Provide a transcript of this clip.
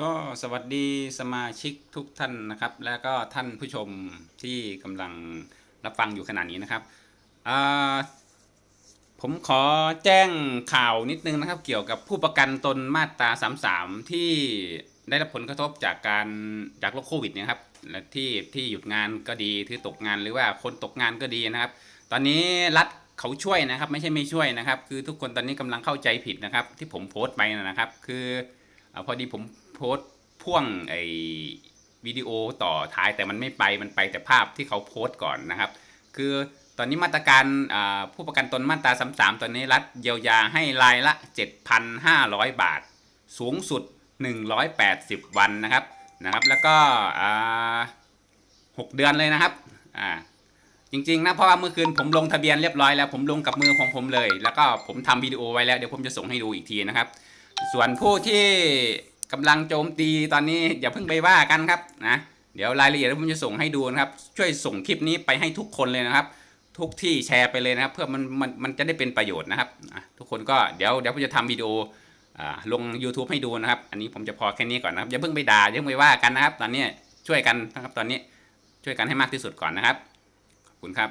ก็สวัสดีสมาชิกทุกท่านนะครับ แล้วก็ท่านผู้ชมที่กำลังรับฟังอยู่ขณะนี้นะครับ ผมขอแจ้งข่าวนิดนึงนะครับ เกี่ยวกับผู้ประกันตนมาตรา33 ที่ได้รับผลกระทบจากการจากโรคโควิดเนยครับและที่ที่หยุดงานก็ดีที่ตกงานหรือว่าคนตกงานก็ดีนะครับ ตอนนี้รัฐเขาช่วยนะครับ ไม่ใช่ไม่ช่วยนะครับ คือทุกคนตอนนี้กำลังเข้าใจผิดนะครับ ที่ผมโพสต์ไปนะครับ คืออพอดีผม โพสต์พ่วงไอวิดีโอต่อท้ายแต่มันไม่ไปมันไปแต่ภาพที่เขาโพสต์ก่อนนะครับ คือตอนนี้มาตรการผู้ประกันตนมาตรา33 ตอนนี้รัฐเยียวยาให้รายละ 7,500 บาท สูงสุด 180 วันนะครับนะครับ แล้วก็ 6 เดือนเลยนะครับอ่าจริงๆนะเพราะว่าเมื่อคืนผมลงทะเบียนเรียบร้อยแล้วผมลงกับมือของผมเลย แล้วก็ผมทำวิดีโอไว้แล้วเดี๋ยวผมจะส่งให้ดูอีกทีนะครับ ส่วนผู้ที่ กำลังโจมตีตอนนี้อย่าเพิ่งไปว่ากันครับนะเดี๋ยวรายละเอียดผมจะส่งให้ดูนะครับ ช่วยส่งคลิปนี้ไปให้ทุกคนเลยนะครับ ทุกที่แชร์ไปเลยนะครับ เพื่อมันมันมันจะได้เป็นประโยชน์นะครับทุกคนก็เดี๋ยวเดี๋ยวผมจะทำวิดีโอลง YouTube ให้ดูนะครับ อันนี้ผมจะพอแค่นี้ก่อนนะครับอย่าเพิ่งไปด่าอย่าเพิ่งไปว่ากันนะครับ ตอนนี้ช่วยกันนะครับตอนนี้ช่วยกันให้มากที่สุดก่อนนะครับขอบคุณครับ